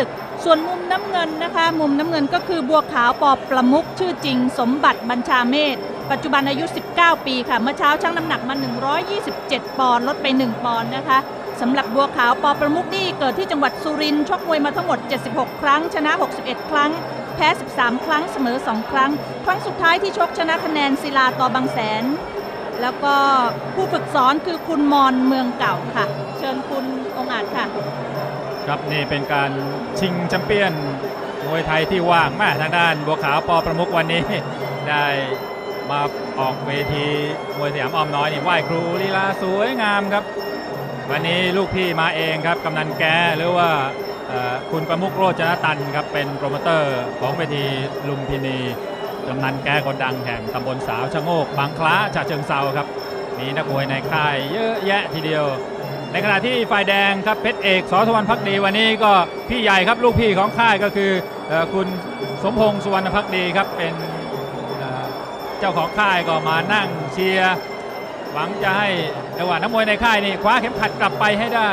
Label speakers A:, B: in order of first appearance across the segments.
A: ศึก ส่วนมุมน้ำเงินนะคะ มุมน้ำเงินก็คือบัวขาวปอประมุกชื่อจริง สมบัติบัญชาเมธปัจจุบันอายุ 19 ปีค่ะ เมื่อเช้าชั่งน้ำหนักมา 127 ปอนด์ลดไป 1 ปอนด์นะคะสำหรับบัวขาวปอประมุกนี่เกิดที่จังหวัดสุรินทร์ชกมวยมาทั้งหมด 76 ครั้ง ชนะ 61 ครั้ง แพ้ 13 ครั้งเสมอ 2 ครั้ง ครั้งสุดท้ายที่ชกชนะคะแนนศิลาต่อบางแสน แล้วก็ผู้ฝึกสอนคือคุณมอนเมืองเก่าค่ะ เชิญคุณองอาจค่ะ
B: ครับนี่เป็นการชิงแชมเปี้ยนมวยไทยที่ว่างมากทางด้านบัวขาวปอประมุกวันนี้ ได้มาออกเวทีมวยสยามอ้อมน้อยนี่ไหว้ครูลีลาสวยงามครับ วันนี้ลูกพี่มาเองครับกำนันแกหรือว่าคุณประมุกโรจนตันครับเป็นโปรโมเตอร์ของเวทีลุมพินีกำนันแกคนดังแห่งตำบลสาวชะโงกบางคล้าฉะเชิงเซาครับ มีนักมวยในค่ายเยอะแยะทีเดียว ในขณะที่ฝ่ายแดงครับเพชรเอกสอสวรรณพักดีวันนี้ก็พี่ใหญ่ครับลูกพี่ของค่ายก็คืออคุณสมพงษ์สุวรรณพักดีครับเป็นเอ่อเจ้าของค่ายก็มานั่งเชียร์หวังจะให้จังหวะนักมวยในค่ายนี่คว้าเข็มขัดกลับไปให้ได้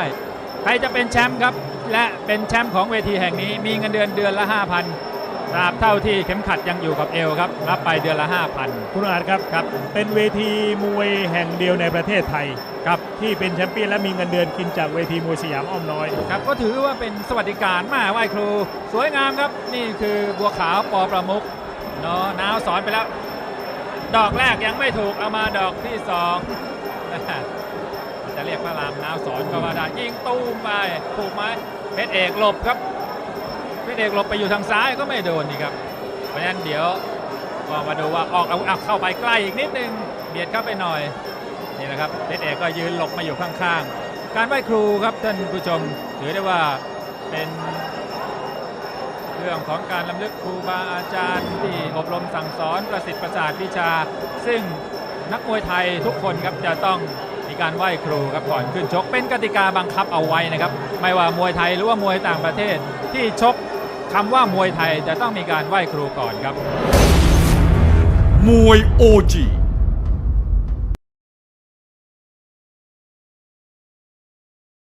B: ใครจะเป็นแชมป์ครับ และเป็นแชมป์ของเวทีแห่งนี้มีเงินเดือนเดือนละ 5,000 ตราบเท่าที่เข็มขัดยังอยู่กับเอวครับ รับไปเดือนละ 5,000
C: คุณอาจครับ
B: ครับ
C: เป็นเวทีมวยแห่งเดียวในประเทศไทย
B: ครับ
C: ที่เป็นแชมเปี้ยนและมีเงินเดือนกินจากเวทีมวยสยามอ้อมน้อย
B: ครับก็ถือว่าเป็นสวัสดิการมากไหว้ครู สวยงามครับ นี่คือบัวขาวปอประมุกเนาะนาวสอนไปแล้ว ดอกแรกยังไม่ถูกเอามาดอกที่สองจะเรียกพระรามนาวสอนก็ว่าได้ยิงตู้มไปถูกไหมเพชรเอกหลบครับ เพชรเอกหลบไปอยู่ทางซ้ายก็ไม่โดนนี่ครับ เพราะฉะนั้นเดี๋ยวก็มาดูว่าออกเอาเอาเข้าไปใกล้อีกนิดนึงเบียดเข้าไปหน่อยนี่นะครับเพชรเอกก็ยืนหลบมาอยู่ข้างๆ การไหว้ครูครับท่านผู้ชมถือได้ว่าเป็นเรื่องของการลำลึกครูบาอาจารย์ที่อบรมสั่งสอนประสิทธิ์ประสาทวิชา ซึ่งนักมวยไทยทุกคนครับจะต้องมีการไหว้ครูครับก่อนขึ้นชกเป็นกติกาบังคับเอาไว้นะครับ ไม่ว่ามวยไทยหรือว่ามวยต่างประเทศที่ชก คำว่ามวยไทยจะต้องมีการไหว้ครูก่อนครับ
D: มวย OG